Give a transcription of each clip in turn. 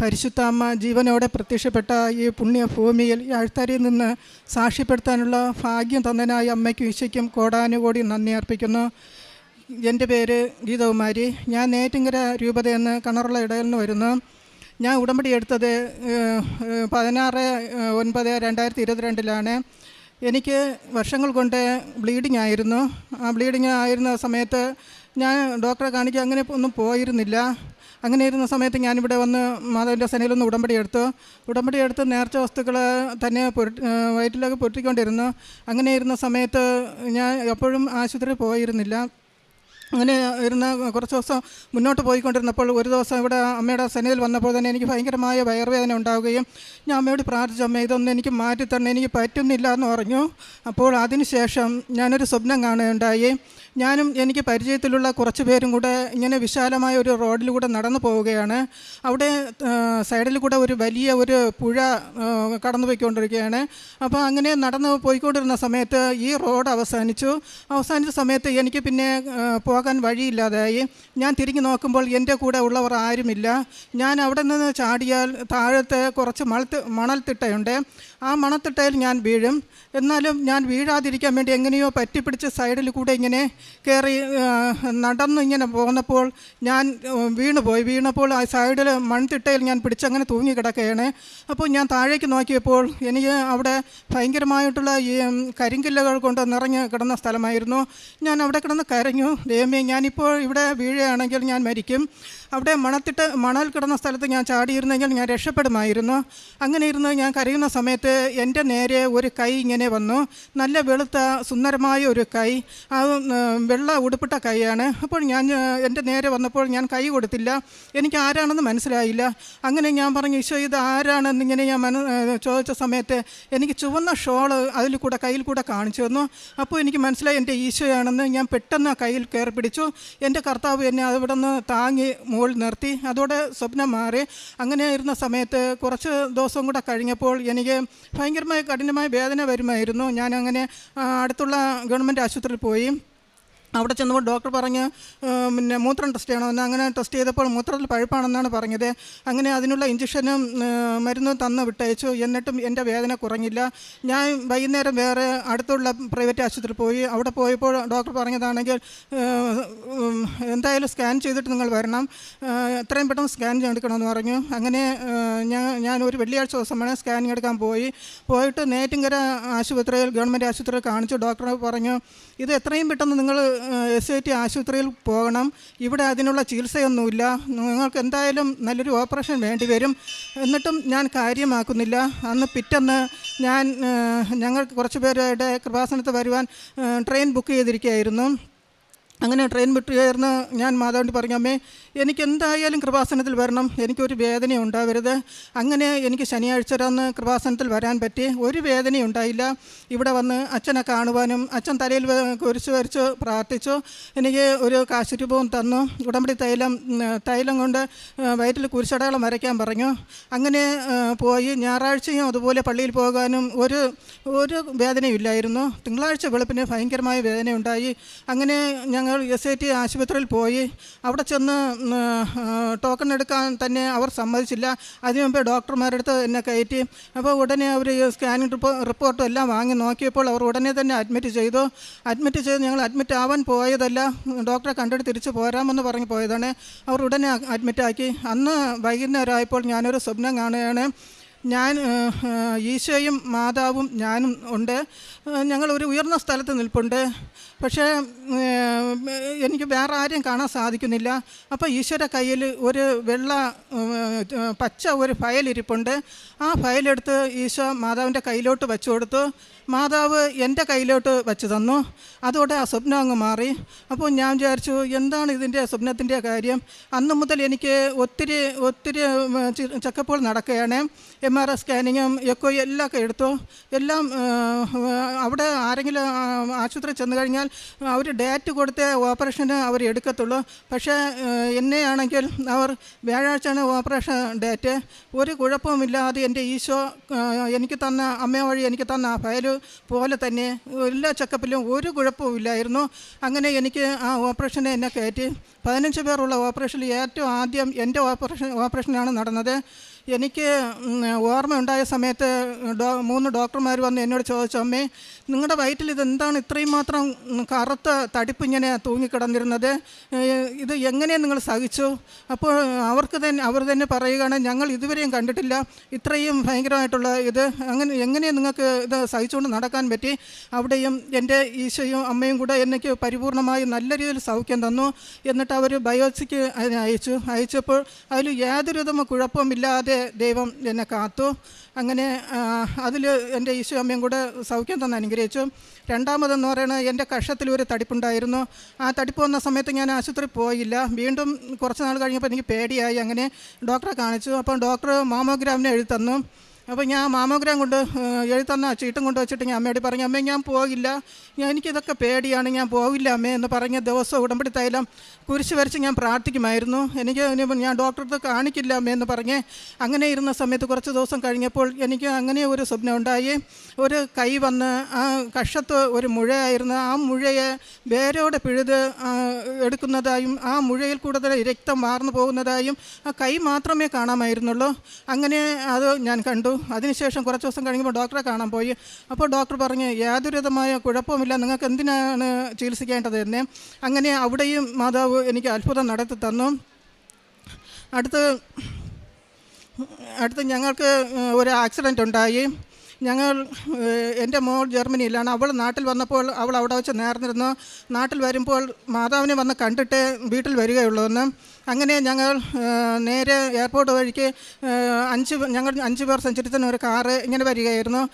പരിശുദ്ധ അമ്മ ജീവനോടെ പ്രത്യക്ഷപ്പെട്ട ഈ പുണ്യഭൂമിയിൽ ഈ അഴുത്തരിയിൽ നിന്ന് സാക്ഷ്യപ്പെടുത്താനുള്ള ഭാഗ്യം തന്നനായ അമ്മയ്ക്കും ഈശയ്ക്കും കോടാനുകോടി നന്ദി അർപ്പിക്കുന്നു. എന്റെ പേര് ഗീതകുമാരി. ഞാൻ നേറ്റിങ്കര രൂപതയെന്ന് കണറുള്ള ഇടയിൽ നിന്ന് വരുന്നു. ഞാൻ ഉടമ്പടി എടുത്തത് പതിനാറ് ഒൻപത് രണ്ടായിരത്തി ഇരുപത്തിരണ്ടിലാണ് എനിക്ക് വർഷങ്ങൾ കൊണ്ട് ബ്ലീഡിംഗ് ആയിരുന്നു. ആ ബ്ലീഡിംഗ് ആയിരുന്ന സമയത്ത് ഞാൻ ഡോക്ടറെ കാണിക്കാൻ അങ്ങനെ ഒന്നും പോയിരുന്നില്ല. അങ്ങനെ ഇരുന്ന സമയത്ത് ഞാനിവിടെ വന്ന് മാധവന്റെ സേനയിലൊന്ന് ഉടമ്പടി എടുത്തു ഉടമ്പടി എടുത്ത് നേർച്ച വസ്തുക്കൾ തന്നെ പുരട്ടി വയറ്റിലൊക്കെ പൊട്ടിക്കൊണ്ടിരുന്നു അങ്ങനെ ഇരുന്ന സമയത്ത് ഞാൻ എപ്പോഴും ആശുപത്രിയിൽ പോയിരുന്നില്ല. അങ്ങനെ ഇരുന്ന് കുറച്ച് ദിവസം മുന്നോട്ട് പോയിക്കൊണ്ടിരുന്നപ്പോൾ ഒരു ദിവസം ഇവിടെ അമ്മയുടെ സന്നിധിയിൽ വന്നപ്പോൾ തന്നെ എനിക്ക് ഭയങ്കരമായ വയറുവേദന ഉണ്ടാവുകയും ഞാൻ അമ്മയോട് പ്രാർത്ഥിച്ചു അമ്മ ഇതൊന്നും എനിക്ക് മാറ്റിത്തരണം എനിക്ക് പറ്റുന്നില്ല എന്ന് പറഞ്ഞു. അപ്പോൾ അതിനുശേഷം ഞാനൊരു സ്വപ്നം കാണുകയുണ്ടായി. ഞാനും എനിക്ക് പരിചയത്തിലുള്ള കുറച്ച് പേരും കൂടെ ഇങ്ങനെ വിശാലമായ ഒരു റോഡിലൂടെ നടന്നു പോവുകയാണ്. അവിടെ സൈഡിൽ കൂടെ ഒരു വലിയ ഒരു പുഴ കടന്നു പോയിക്കൊണ്ടിരിക്കുകയാണ്. അപ്പോൾ അങ്ങനെ നടന്ന് പോയിക്കൊണ്ടിരുന്ന സമയത്ത് ഈ റോഡ് അവസാനിച്ചു. അവസാനിച്ച സമയത്ത് എനിക്ക് പിന്നെ ആ, പോകാൻ വഴിയില്ലാതായി ഞാൻ തിരിഞ്ഞു നോക്കുമ്പോൾ എന്റെ കൂടെ ഉള്ളവർ ആരുമില്ല. ഞാൻ അവിടെ നിന്ന് ചാടിയാൽ താഴത്തെ കുറച്ച് മണത്ത് മണൽത്തിട്ടയുണ്ട്. ആ മണത്തിട്ടയിൽ ഞാൻ വീഴും. എന്നാലും ഞാൻ വീഴാതിരിക്കാൻ വേണ്ടി എങ്ങനെയോ പറ്റിപ്പിടിച്ച് സൈഡിൽ കൂടെ ഇങ്ങനെ കയറി നടന്നു ഇങ്ങനെ പോന്നപ്പോൾ ഞാൻ വീണുപോയി. വീണപ്പോൾ ആ സൈഡിൽ മൺതിട്ടയിൽ ഞാൻ പിടിച്ചങ്ങനെ തൂങ്ങി കിടക്കുകയാണ് അപ്പോൾ ഞാൻ താഴേക്ക് നോക്കിയപ്പോൾ എനിക്ക് അവിടെ ഭയങ്കരമായിട്ടുള്ള ഈ കരിങ്കില്ലകൾ കൊണ്ട് നിറഞ്ഞ് കിടന്ന സ്ഥലമായിരുന്നു. ഞാൻ അവിടെ കിടന്ന് കരഞ്ഞു. ദൈവമേ ഞാനിപ്പോൾ ഇവിടെ വീഴുകയാണെങ്കിൽ ഞാൻ മരിക്കും. അവിടെ മണത്തിട്ട് മണൽ കിടന്ന സ്ഥലത്ത് ഞാൻ ചാടിയിരുന്നെങ്കിൽ ഞാൻ രക്ഷപ്പെടുമായിരുന്നു. അങ്ങനെ ഇരുന്ന് ഞാൻ കരയുന്ന സമയത്ത് എന്റെ നേരെ ഒരു കൈ ഇങ്ങനെ വന്നു. നല്ല വെളുത്ത സുന്ദരമായ ഒരു കൈ. ആ വെള്ള ഉടുപ്പിട്ട കൈയാണ്. അപ്പോൾ ഞാൻ എന്റെ നേരെ വന്നപ്പോൾ ഞാൻ കൈ കൊടുത്തില്ല. എനിക്ക് ആരാണെന്ന് മനസ്സിലായില്ല. അങ്ങനെ ഞാൻ പറഞ്ഞു ഈശോ ഇത് ആരാണെന്നിങ്ങനെ ഞാൻ മന ചോദിച്ച സമയത്ത് എനിക്ക് ചുവന്ന ഷോൾ അതിൽ കൂടെ കയ്യിൽ കൂടെ കാണിച്ചു തന്നു. അപ്പോൾ എനിക്ക് മനസ്സിലായി എന്റെ ഈശോയാണെന്ന് ഞാൻ പെട്ടെന്ന് കയ്യിൽ കയറി പിടിച്ചു. എന്റെ കർത്താവ് എന്നെ അവിടെ നിന്ന് താങ്ങി മുകളിൽ നിർത്തി. അതോടെ സ്വപ്നം മാറി. അങ്ങനെ ഇരുന്ന സമയത്ത് കുറച്ച് ദിവസം കൂടെ കഴിഞ്ഞപ്പോൾ എനിക്ക് ഭയങ്കരമായി കഠിനമായ വേദന വരുമായിരുന്നു. ഞാനങ്ങനെ അടുത്തുള്ള ഗവൺമെന്റ് ആശുപത്രിയിൽ പോയി. അവിടെ ചെന്നപ്പോൾ ഡോക്ടർ പറഞ്ഞ് പിന്നെ മൂത്രം ടെസ്റ്റ് ചെയ്യണമെന്ന് അങ്ങനെ ടെസ്റ്റ് ചെയ്തപ്പോൾ മൂത്രത്തിൽ പഴുപ്പാണെന്നാണ് പറഞ്ഞത്. അങ്ങനെ അതിനുള്ള ഇഞ്ചക്ഷനും മരുന്നും തന്ന് വിട്ടയച്ചു. എന്നിട്ടും എന്റെ വേദന കുറഞ്ഞില്ല. ഞാൻ വൈകുന്നേരം വേറെ അടുത്തുള്ള പ്രൈവറ്റ് ആശുപത്രിയിൽ പോയി. അവിടെ പോയപ്പോൾ ഡോക്ടർ പറഞ്ഞതാണെങ്കിൽ എന്തായാലും സ്കാൻ ചെയ്തിട്ട് നിങ്ങൾ വരണം. എത്രയും പെട്ടെന്ന് സ്കാൻ എടുക്കണമെന്ന് പറഞ്ഞു. അങ്ങനെ ഞാൻ ഞാൻ ഒരു വെള്ളിയാഴ്ച ദിവസമാണ് സ്കാനിങ് എടുക്കാൻ പോയി. പോയിട്ട് നേറ്റിങ്കര ആശുപത്രിയിൽ ഗവൺമെന്റ് ആശുപത്രിയിൽ കാണിച്ചു. ഡോക്ടർ പറഞ്ഞു ഇത് എത്രയും പെട്ടെന്ന് നിങ്ങൾ എസ് ഐ ടി ആശുപത്രിയിൽ പോകണം. ഇവിടെ അതിനുള്ള ചികിത്സയൊന്നുമില്ല. നിങ്ങൾക്ക് എന്തായാലും നല്ലൊരു ഓപ്പറേഷൻ വേണ്ടി വരും. എന്നിട്ടും ഞാൻ കാര്യമാക്കുന്നില്ല. അന്ന് പിറ്റന്ന് ഞാൻ ഞങ്ങൾ കുറച്ച് പേരുടെ കൃപാസനത്ത് വരുവാൻ ട്രെയിൻ ബുക്ക് ചെയ്തിരിക്കുകയായിരുന്നു. അങ്ങനെ ട്രെയിൻ വിട്ട് കയറുന്ന ഞാൻ മാതാവിന്റെ പറഞ്ഞു അമ്മേ എനിക്ക് എന്തായാലും കൃപാസനത്തിൽ വരണം. എനിക്കൊരു വേദന ഉണ്ടാവരുത്. അങ്ങനെ എനിക്ക് ശനിയാഴ്ച അന്ന് കൃപാസനത്തിൽ വരാൻ പറ്റി. ഒരു വേദന ഉണ്ടായില്ല. ഇവിടെ വന്ന് അച്ഛനെ കാണുവാനും അച്ഛൻ തലയിൽ കുരിച്ച് വരച്ച് പ്രാർത്ഥിച്ചു. എനിക്ക് ഒരു കാശുരൂപവും തന്നു. ഉടമ്പടി തൈലം തൈലം കൊണ്ട് വയറ്റിൽ കുരിശടയാളം വരയ്ക്കാൻ പറഞ്ഞു. അങ്ങനെ പോയി. ഞായറാഴ്ചയും അതുപോലെ പള്ളിയിൽ പോകാനും ഒരു ഒരു വേദനയും ഇല്ലായിരുന്നു. തിങ്കളാഴ്ച വെളുപ്പിന് ഭയങ്കരമായ വേദന ഉണ്ടായി അങ്ങനെ ഞങ്ങൾ എസ് ഐ ടി ആശുപത്രിയിൽ പോയി. അവിടെ ചെന്ന് ടോക്കൺ എടുക്കാൻ തന്നെ അവർ സമ്മതിച്ചില്ല. അതിനു മുമ്പേ ഡോക്ടർമാരുടെ അടുത്ത് എന്നെ കയറ്റി. അപ്പോൾ ഉടനെ അവർ സ്കാനിങ് റിപ്പോ റിപ്പോർട്ടും എല്ലാം വാങ്ങി നോക്കിയപ്പോൾ അവർ ഉടനെ തന്നെ അഡ്മിറ്റ് ചെയ്തു. അഡ്മിറ്റ് ചെയ്ത് ഞങ്ങൾ അഡ്മിറ്റ് ആവാൻ പോയതല്ല. ഡോക്ടറെ കണ്ടിട്ട് തിരിച്ച് പോരാമെന്ന് പറഞ്ഞ് പോയതാണ്. അവർ ഉടനെ അഡ്മിറ്റാക്കി അന്ന് വൈകുന്നേരം ആയപ്പോൾ ഞാനൊരു സ്വപ്നം കാണുകയാണ്. ഞാൻ ഈശോയും മാതാവും ഞാനും ഉണ്ട്. ഞങ്ങൾ ഒരു ഉയർന്ന സ്ഥലത്ത് നിൽപ്പുണ്ട്. പക്ഷേ എനിക്ക് വേറെ ആരെയും കാണാൻ സാധിക്കുന്നില്ല. അപ്പോൾ ഈശോയുടെ കയ്യിൽ ഒരു വെള്ള പച്ച ഒരു ഫയൽ ഇരിപ്പുണ്ട്. ആ ഫയലെടുത്ത് ഈശോ മാതാവിന്റെ കയ്യിലോട്ട് വെച്ചു കൊടുത്തു. മാതാവ് എന്റെ കയ്യിലോട്ട് വെച്ച് തന്നു. അതോടെ ആ സ്വപ്നം അങ്ങ് മാറി. അപ്പോൾ ഞാൻ വിചാരിച്ചു എന്താണ് ഇതിന്റെ സ്വപ്നത്തിന്റെ കാര്യം? അന്ന് മുതൽ എനിക്ക് ഒത്തിരി ഒത്തിരി ചെക്കപ്പുകൾ നടക്കുകയാണ്. എം ആർ ഐ സ്കാനിങ്ങും എക്കോ എല്ലാം ഒക്കെ എടുത്തു. എല്ലാം അവിടെ ആരെങ്കിലും ആശുപത്രി ചെന്ന് കഴിഞ്ഞാൽ അവർ ഡേറ്റ് കൊടുത്ത ഓപ്പറേഷന് അവർ എടുക്കത്തുള്ളൂ. പക്ഷേ എന്നെയാണെങ്കിൽ അവർ വ്യാഴാഴ്ചയാണ് ഓപ്പറേഷൻ ഡേറ്റ്. ഒരു കുഴപ്പവുമില്ലാതെ എന്റെ ഈശോ എനിക്ക് തന്ന അമ്മ വഴി എനിക്ക് തന്ന ആ ഫയൽ പോലെ തന്നെ എല്ലാ ചെക്കപ്പിലും ഒരു കുഴപ്പവും ഇല്ലായിരുന്നു. അങ്ങനെ എനിക്ക് ആ ഓപ്പറേഷനെ എന്നെ കയറ്റി. പതിനഞ്ച് പേരുള്ള ഓപ്പറേഷനിൽ ഏറ്റവും ആദ്യം എന്റെ ഓപ്പറേഷൻ ഓപ്പറേഷനാണ് നടന്നത്. എനിക്ക് ഓർമ്മയുണ്ടായ സമയത്ത് ഡോ മൂന്ന് ഡോക്ടർമാർ വന്ന് എന്നോട് ചോദിച്ചു അമ്മേ നിങ്ങളുടെ വയറ്റിൽ ഇതെന്താണ് ഇത്രയും മാത്രം കറുത്ത തടിപ്പ് ഇങ്ങനെ തൂങ്ങിക്കിടന്നിരുന്നത്? ഇത് എങ്ങനെ നിങ്ങൾ സഹിച്ചു? അപ്പോൾ അവർക്ക് തന്നെ അവർ തന്നെ പറയുകയാണ് ഞങ്ങൾ ഇതുവരെയും കണ്ടിട്ടില്ല. ഇത്രയും ഭയങ്കരമായിട്ടുള്ള ഇത് അങ്ങനെ എങ്ങനെ നിങ്ങൾക്ക് ഇത് സഹിച്ചുകൊണ്ട് നടക്കാൻ പറ്റി? അവിടെയും എന്റെ ഈശോയും അമ്മയും കൂടെ എനിക്ക് പരിപൂർണമായി നല്ല രീതിയിൽ സൗഖ്യം തന്നു. എന്നിട്ട് അവർ ബയോപ്സിക്ക് അയച്ചു. അയച്ചപ്പോൾ അതിൽ യാതൊരു വിധമ കുഴപ്പമില്ലാതെ ദൈവം എന്നെ കാത്തു. അങ്ങനെ അതിൽ എന്റെ ഈശോ അമ്മയും കൂടെ സൗഖ്യം തന്നെ അനുഗ്രഹിച്ചു. രണ്ടാമതെന്ന് പറയുന്നത് എന്റെ കഷത്തിൽ ഒരു തടിപ്പുണ്ടായിരുന്നു. ആ തടിപ്പ് വന്ന സമയത്ത് ഞാൻ ആശുപത്രി പോയില്ല. വീണ്ടും കുറച്ച് നാൾ കഴിഞ്ഞപ്പോൾ എനിക്ക് പേടിയായി. അങ്ങനെ ഡോക്ടറെ കാണിച്ചു. അപ്പം ഡോക്ടർ മാമോഗ്രാമിനെ എഴുതി തന്നു. അപ്പോൾ ഞാൻ മാമോഗ്രാം കൊണ്ട് എഴുത്തന്ന ചീട്ടും കൊണ്ട് വെച്ചിട്ട് ഞാൻ അമ്മയോട് പറഞ്ഞു അമ്മേ ഞാൻ പോകില്ല. എനിക്കിതൊക്കെ പേടിയാണ്. ഞാൻ പോകില്ല അമ്മേ എന്ന് പറഞ്ഞ ദിവസം ഉടമ്പടി തൈലം കുരിശ് വരച്ച് ഞാൻ പ്രാർത്ഥിക്കുമായിരുന്നു. എനിക്ക് ഞാൻ ഡോക്ടർക്ക് കാണിക്കില്ല അമ്മേ എന്ന് പറഞ്ഞ് അങ്ങനെ ഇരുന്ന സമയത്ത് കുറച്ച് ദിവസം കഴിഞ്ഞപ്പോൾ എനിക്ക് അങ്ങനെ ഒരു സ്വപ്നം ഉണ്ടായി. ഒരു കൈ വന്ന് ആ കഷത്ത് ഒരു മുഴയായിരുന്നു. ആ മുഴയെ വേരോടെ പിഴുത് എടുക്കുന്നതായും ആ മുഴയിൽ കൂടുതൽ രക്തം വാർന്നു പോകുന്നതായും ആ കൈ മാത്രമേ കാണാമായിരുന്നുള്ളൂ. അങ്ങനെ അത് ഞാൻ കണ്ടു. അതിനുശേഷം കുറച്ച് ദിവസം കഴിയുമ്പോൾ ഡോക്ടറെ കാണാൻ പോയി. അപ്പോൾ ഡോക്ടർ പറഞ്ഞ് യാതൊരു വിധമായ കുഴപ്പമില്ല നിങ്ങൾക്ക് എന്തിനാണ് ചികിത്സിക്കേണ്ടത് എന്ന്? അങ്ങനെ അവിടെയും മാതാവ് എനിക്ക് അത്ഭുതം നടത്തി തന്നു. അടുത്ത് അടുത്ത് ഞങ്ങൾക്ക് ഒരു ആക്സിഡന്റ് ഉണ്ടായി. ഞങ്ങൾ എന്റെ മോൾ ജർമ്മനിയിലാണ്. അവൾ നാട്ടിൽ വന്നപ്പോൾ അവൾ അവിടെ വെച്ച് നേർന്നിരുന്നു. നാട്ടിൽ വരുമ്പോൾ മാതാവിനെ വന്ന് കണ്ടിട്ട് വീട്ടിൽ വരികയുള്ളൂ എന്ന്. അങ്ങനെ ഞങ്ങൾ നേരെ എയർപോർട്ട് വഴിക്ക് അഞ്ച് ഞങ്ങൾ അഞ്ച് പേർ സഞ്ചരിക്കുന്ന ഒരു കാറ് ഇങ്ങനെ വരികയായിരുന്നു.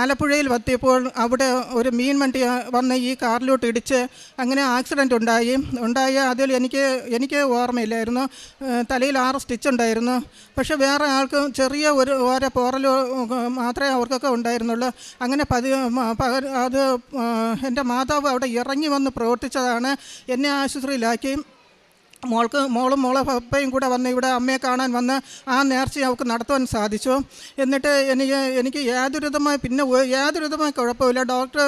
ആലപ്പുഴയിൽ എത്തിയപ്പോൾ അവിടെ ഒരു മീൻ വണ്ടി വന്ന് ഈ കാറിലോട്ട് ഇടിച്ച് അങ്ങനെ ആക്സിഡന്റ് ഉണ്ടായി. ഉണ്ടായ അതിൽ എനിക്ക് എനിക്ക് ഓർമ്മയില്ലായിരുന്നു. തലയിൽ ആറ് സ്റ്റിച്ച് ഉണ്ടായിരുന്നു. പക്ഷേ വേറെ ആൾക്ക് ചെറിയ ഒരു ഓരോ പോറലോ മാത്രമേ അവർക്കൊക്കെ ഉണ്ടായിരുന്നുള്ളൂ. അങ്ങനെ പതി അത് എന്റെ മാതാവ് അവിടെ ഇറങ്ങി വന്ന് പ്രവർത്തിച്ചതാണ്. എന്നെ ആശുപത്രിയിലാക്കി. മോൾക്ക് മോളും മോളെ പപ്പയും കൂടെ വന്ന് ഇവിടെ അമ്മയെ കാണാൻ വന്ന് ആ നേർച്ച അവൾക്ക് നടത്തുവാൻ സാധിച്ചു. എന്നിട്ട് എനിക്ക് എനിക്ക് യാതൊരുതമായ പിന്നെ യാതൊരുതമായ കുഴപ്പമില്ല. ഡോക്ടർ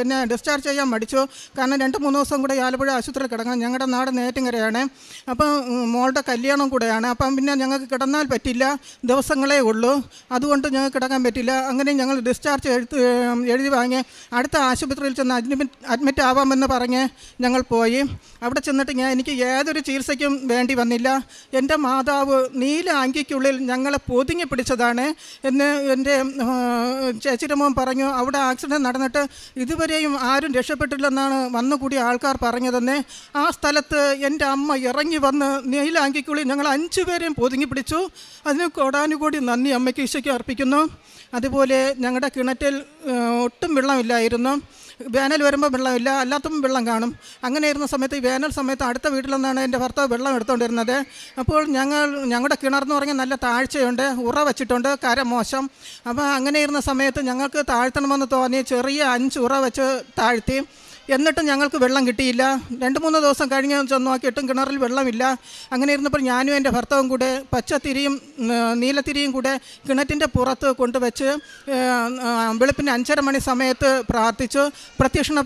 എന്നെ ഡിസ്ചാർജ് ചെയ്യാൻ മടിച്ചു. കാരണം രണ്ട് മൂന്ന് ദിവസം കൂടെ ആലപ്പുഴ ആശുപത്രിയിൽ കിടക്കണം. ഞങ്ങളുടെ നാട് നേറ്റിങ്ങരയാണ് അപ്പം മോളുടെ കല്യാണം കൂടെയാണ്. അപ്പം പിന്നെ ഞങ്ങൾക്ക് കിടന്നാൽ പറ്റില്ല. ദിവസങ്ങളേ ഉള്ളൂ. അതുകൊണ്ട് ഞങ്ങൾക്ക് കിടക്കാൻ പറ്റില്ല. അങ്ങനെ ഞങ്ങൾ ഡിസ്ചാർജ് എഴുത്ത് എഴുതി വാങ്ങി അടുത്ത ആശുപത്രിയിൽ ചെന്ന് അഡ്മിറ്റ് അഡ്മിറ്റ് ആവാമെന്ന് പറഞ്ഞ് ഞങ്ങൾ പോയി. അവിടെ ചെന്നിട്ട് ഞാൻ എനിക്ക് യാതൊരു ചികിത്സയ്ക്കും വേണ്ടി വന്നില്ല. എന്റെ മാതാവ് നീല അങ്കിക്കുള്ളിൽ ഞങ്ങളെ പൊതിഞ്ഞ് പിടിച്ചതാണ് എന്ന് എന്റെ ചേച്ചിയുടെ മോൻ പറഞ്ഞു. അവിടെ ആക്സിഡന്റ് നടന്നിട്ട് ഇതുവരെയും ആരും രക്ഷപ്പെട്ടില്ലെന്നാണ് വന്നുകൂടിയ ആൾക്കാർ പറഞ്ഞതെന്ന്. ആ സ്ഥലത്ത് എന്റെ അമ്മ ഇറങ്ങി വന്ന് നീല അങ്കിക്കുള്ളിൽ ഞങ്ങൾ അഞ്ചു പേരെയും പൊതിഞ്ഞ് പിടിച്ചു. അതിന് കോടാനുകൂടി നന്ദി അമ്മയ്ക്ക് ഈശയ്ക്ക് അർപ്പിക്കുന്നു. അതുപോലെ ഞങ്ങളുടെ കിണറ്റിൽ ഒട്ടും വെള്ളമില്ലായിരുന്നു. വേനൽ വരുമ്പോൾ വെള്ളം ഇല്ല അല്ലാത്തും വെള്ളം കാണും. അങ്ങനെ ഇരുന്ന സമയത്ത് ഈ വേനൽ സമയത്ത് അടുത്ത വീട്ടിൽ നിന്നാണ് എന്റെ ഭർത്താവ് വെള്ളം എടുത്തുകൊണ്ടിരുന്നത് അപ്പോൾ ഞങ്ങൾ ഞങ്ങളുടെ കിണറെന്ന് പറഞ്ഞാൽ നല്ല താഴ്ചയുണ്ട് ഉറ വെച്ചിട്ടുണ്ട് കര മോശം. അപ്പോൾ അങ്ങനെ ഇരുന്ന സമയത്ത് ഞങ്ങൾക്ക് താഴ്ത്തണമെന്ന് തോന്നി ചെറിയ അഞ്ച് ഉറ വെച്ച് താഴ്ത്തി. എന്നിട്ടും ഞങ്ങൾക്ക് വെള്ളം കിട്ടിയില്ല. രണ്ട് മൂന്ന് ദിവസം കഴിഞ്ഞ് ചെന്ന് നോക്കിയിട്ടും കിണറിൽ വെള്ളമില്ല. അങ്ങനെ ഇരുന്നപ്പോൾ ഞാനും എന്റെ ഭർത്താവും കൂടെ പച്ചത്തിരിയും നീലത്തിരിയും കൂടെ കിണറ്റിന്റെ പുറത്ത് കൊണ്ടുവച്ച് വെളുപ്പിന് അഞ്ചര മണി സമയത്ത് പ്രാർത്ഥിച്ചു. പ്രത്യക്ഷണ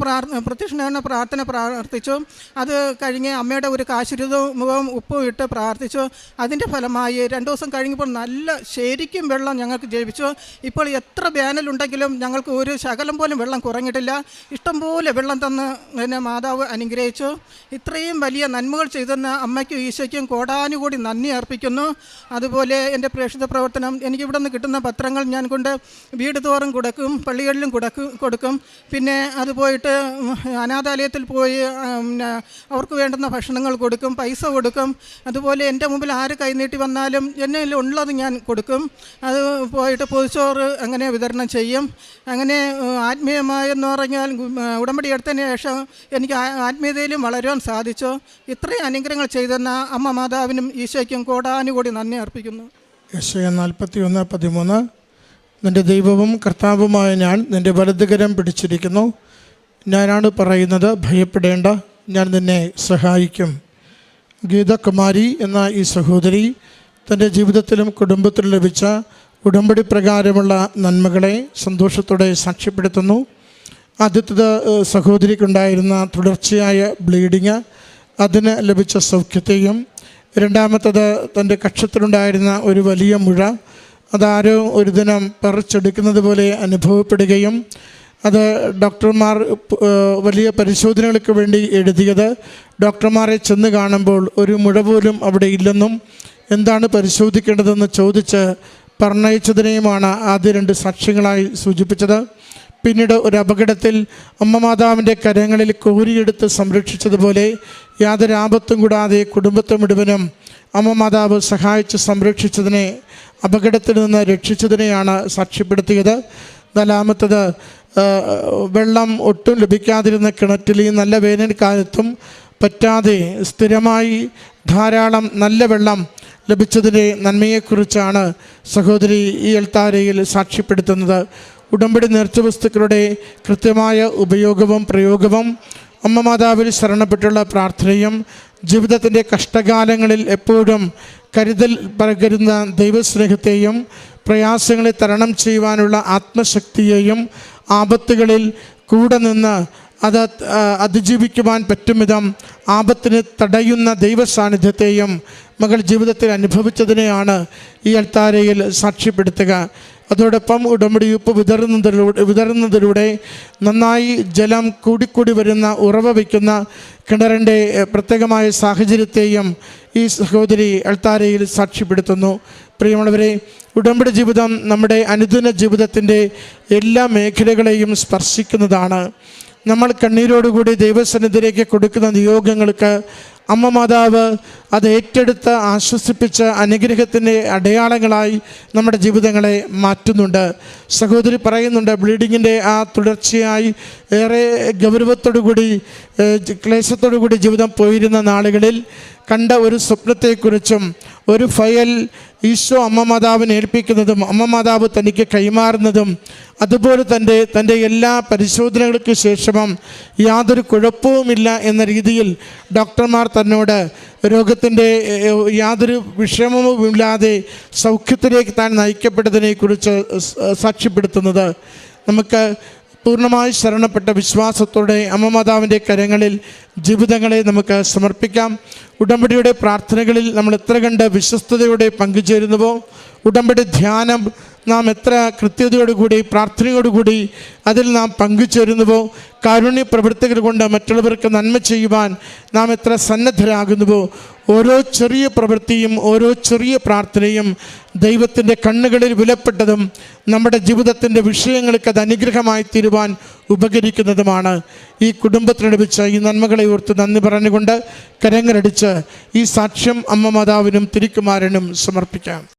പ്രത്യക്ഷണ പ്രാർത്ഥന പ്രാർത്ഥിച്ചു. അത് കഴിഞ്ഞ് അമ്മയുടെ ഒരു കാശുരുതവും ഉപ്പും ഇട്ട് പ്രാർത്ഥിച്ചു. അതിന്റെ ഫലമായി രണ്ട് ദിവസം കഴിഞ്ഞപ്പോൾ നല്ല ശരിക്കും വെള്ളം ഞങ്ങൾക്ക് ജപിച്ചു ഇപ്പോൾ എത്ര വേനലുണ്ടെങ്കിലും ഞങ്ങൾക്ക് ഒരു ശകലം പോലും വെള്ളം കുറഞ്ഞിട്ടില്ല. ഇഷ്ടംപോലെ വെള്ളം എന്നെ മാതാവ് അനുഗ്രഹിച്ചു. ഇത്രയും വലിയ നന്മകൾ ചെയ്തെന്ന് അമ്മയ്ക്കും ഈശോയ്ക്കും കോടാനുകൂടി നന്ദി അർപ്പിക്കുന്നു. അതുപോലെ എന്റെ പ്രേക്ഷിത പ്രവർത്തനം എനിക്കിവിടെ നിന്ന് കിട്ടുന്ന പത്രങ്ങൾ ഞാൻ കൊണ്ട് വീട് തോറും കൊടുക്കും പള്ളികളിലും കൊടുക്കും കൊടുക്കും. പിന്നെ അത് പോയിട്ട് അനാഥാലയത്തിൽ പോയി അവർക്ക് വേണ്ടുന്ന ഭക്ഷണങ്ങൾ കൊടുക്കും പൈസ കൊടുക്കും. അതുപോലെ എന്റെ മുമ്പിൽ ആര് കൈനീട്ടി വന്നാലും എന്നെ ഉള്ളത് ഞാൻ കൊടുക്കും. അത് പോയിട്ട് പൊതിച്ചോറ് അങ്ങനെ വിതരണം ചെയ്യും. അങ്ങനെ ആത്മീയമായെന്ന് പറഞ്ഞാൽ ഉടമ്പടി ഉടമ്പടി എടുത്തതിന് ശേഷം എനിക്ക് ആത്മീയതയിലും വളരുവാൻ സാധിച്ചു. ഇത്രയും അനുഗ്രഹങ്ങൾ ചെയ്തെന്ന അമ്മ മാതാവിനും ഈശോയ്ക്കും കോടാനുകൂടി നന്ദി അർപ്പിക്കുന്നു. യശയ നാൽപ്പത്തി ഒന്ന് പതിമൂന്ന്. നിന്റെ ദൈവവും കർത്താവുമായ ഞാൻ നിന്റെ വലതുകരം പിടിച്ചിരിക്കുന്നു. ഞാനാണ് പറയുന്നത് ഭയപ്പെടേണ്ട. ഞാൻ നിന്നെ സഹായിക്കും. ഗീതകുമാരി എന്ന ഈ സഹോദരി തന്റെ ജീവിതത്തിലും കുടുംബത്തിലും ലഭിച്ച ഉടമ്പടി പ്രകാരമുള്ള നന്മകളെ സന്തോഷത്തോടെ സാക്ഷ്യപ്പെടുത്തുന്നു. ആദ്യത്തത് സഹോദരിക്കുണ്ടായിരുന്ന തുടർച്ചയായ ബ്ലീഡിങ് അതിന് ലഭിച്ച സൗഖ്യത്തെയും രണ്ടാമത്തത് തന്റെ കക്ഷത്തിലുണ്ടായിരുന്ന ഒരു വലിയ മുഴ അതാരോ ഒരു ദിനം പറിച്ചെടുക്കുന്നത് പോലെ അനുഭവപ്പെടുകയും അത് ഡോക്ടർമാർ വലിയ പരിശോധനകൾക്ക് വേണ്ടി എഴുതിയത് ഡോക്ടർമാരെ ചെന്ന് കാണുമ്പോൾ ഒരു മുഴ പോലും അവിടെ ഇല്ലെന്നും എന്താണ് പരിശോധിക്കേണ്ടതെന്ന് ചോദിച്ച് പറഞ്ഞയച്ചതിനെയുമാണ് ആദ്യ രണ്ട് സാക്ഷ്യങ്ങളായി സൂചിപ്പിച്ചത്. പിന്നീട് ഒരു അപകടത്തിൽ അമ്മ മാതാവിന്റെ കരങ്ങളിൽ കോരിയെടുത്ത് സംരക്ഷിച്ചതുപോലെ യാതൊരു ആപത്തും കൂടാതെ കുടുംബത്തെ മുഴുവനും അമ്മ മാതാവ് സഹായിച്ച് സംരക്ഷിച്ചതിനെ അപകടത്തിൽ നിന്ന് രക്ഷിച്ചതിനെയാണ് സാക്ഷ്യപ്പെടുത്തിയത്. നാലാമത്തത് വെള്ളം ഒട്ടും ലഭിക്കാതിരുന്ന കിണറ്റിൽ ഈ നല്ല വേനൽക്കാലത്തും പറ്റാതെ സ്ഥിരമായി ധാരാളം നല്ല വെള്ളം ലഭിച്ചതിന്റെ നന്മയെക്കുറിച്ചാണ് സഹോദരി ഈ എൽത്താരയിൽ സാക്ഷ്യപ്പെടുത്തുന്നത്. ഉടമ്പടി നേർച്ച വസ്തുക്കളുടെ കൃത്യമായ ഉപയോഗവും പ്രയോഗവും അമ്മ മാതാവിൽ ശരണപ്പെട്ടുള്ള പ്രാർത്ഥനയും ജീവിതത്തിന്റെ കഷ്ടകാലങ്ങളിൽ എപ്പോഴും കരുതൽ പകരുന്ന ദൈവസ്നേഹത്തെയും പ്രയാസങ്ങളെ തരണം ചെയ്യുവാനുള്ള ആത്മശക്തിയെയും ആപത്തുകളിൽ കൂടെ നിന്ന് അത് അതിജീവിക്കുവാൻ പറ്റും വിധം ആപത്തിന് തടയുന്ന ദൈവ സാന്നിധ്യത്തെയും മകൾ ജീവിതത്തിൽ അനുഭവിച്ചതിനെയാണ് ഈ അൽത്താരയിൽ സാക്ഷ്യപ്പെടുത്തുക. അതോടൊപ്പം ഉടമ്പടിയുപ്പ് വിതറുന്നതിലൂടെ വിതറുന്നതിലൂടെ നന്നായി ജലം കൂടിക്കൂടി വരുന്ന ഉറവ വയ്ക്കുന്ന കിണറിന്റെ പ്രത്യേകമായ സാഹചര്യത്തെയും ഈ സഹോദരി അൾത്താരയിൽ സാക്ഷ്യപ്പെടുത്തുന്നു. പ്രിയമുള്ളവരെ ഉടമ്പടി ജീവിതം നമ്മുടെ അനുദിന ജീവിതത്തിന്റെ എല്ലാ മേഖലകളെയും സ്പർശിക്കുന്നതാണ്. നമ്മൾ കണ്ണീരോടുകൂടി ദൈവസന്നിധിയിലേക്ക് കൊടുക്കുന്ന നിയോഗങ്ങൾക്ക് അമ്മ മാതാവ് അത് ഏറ്റെടുത്ത് ആശ്വസിപ്പിച്ച് അനുഗ്രഹത്തിന്റെ അടയാളങ്ങളായി നമ്മുടെ ജീവിതങ്ങളെ മാറ്റുന്നുണ്ട്. സഹോദരി പറയുന്നുണ്ട് ബ്ലീഡിങ്ങിന്റെ ആ തുടർച്ചയായി ഏറെ ഗൗരവത്തോടുകൂടി ഏഹ്, കൂടി ജീവിതം പോയിരുന്ന നാളുകളിൽ കണ്ട ഒരു സ്വപ്നത്തെക്കുറിച്ചും ഒരു ഫയൽ ഈശോ അമ്മ മാതാവിനെ ഏൽപ്പിക്കുന്നതും അമ്മ മാതാവ് തനിക്ക് കൈമാറുന്നതും അതുപോലെ തന്റെ തന്റെ എല്ലാ പരിശോധനകൾക്ക് ശേഷവും യാതൊരു കുഴപ്പവുമില്ല എന്ന രീതിയിൽ ഡോക്ടർമാർ തന്നോട് രോഗത്തിന്റെ യാതൊരു വിഷമവുമില്ലാതെ സൗഖ്യത്തിലേക്ക് താൻ നയിക്കപ്പെട്ടതിനെക്കുറിച്ച് സാക്ഷ്യപ്പെടുത്തുന്നത്. നമുക്ക് പൂർണമായി ശരണപ്പെട്ട വിശ്വാസത്തോടെ അമ്മമാതാവിന്റെ കരങ്ങളിൽ ജീവിതങ്ങളെ നമുക്ക് സമർപ്പിക്കാം. ഉടമ്പടിയുടെ പ്രാർത്ഥനകളിൽ നമ്മൾ എത്ര കണ്ട് വിശ്വസ്തയോടെ പങ്കുചേരുന്നുവോ ഉടമ്പടി ധ്യാനം നാം എത്ര കൃത്യതയോടുകൂടി പ്രാർത്ഥനയോടുകൂടി അതിൽ നാം പങ്കുചേരുന്നുവോ കാരുണ്യ പ്രവൃത്തികൾ കൊണ്ട് മറ്റുള്ളവർക്ക് നന്മ ചെയ്യുവാൻ നാം എത്ര സന്നദ്ധരാകുന്നുവോ ഓരോ ചെറിയ പ്രവൃത്തിയും ഓരോ ചെറിയ പ്രാർത്ഥനയും ദൈവത്തിന്റെ കണ്ണുകളിൽ വിലപ്പെട്ടതും നമ്മുടെ ജീവിതത്തിന്റെ വിഷയങ്ങൾക്ക് അത് അനുഗ്രഹമായി തീരുവാൻ ഉപകരിക്കുന്നതുമാണ്. ഈ കുടുംബത്തിന് ലഭിച്ച ഈ നന്മകളെ ഓർത്ത് നന്ദി പറഞ്ഞുകൊണ്ട് കരങ്ങളടിച്ച് ഈ സാക്ഷ്യം അമ്മ മാതാവിനും തിരിക്കുമാരനും സമർപ്പിക്കാം.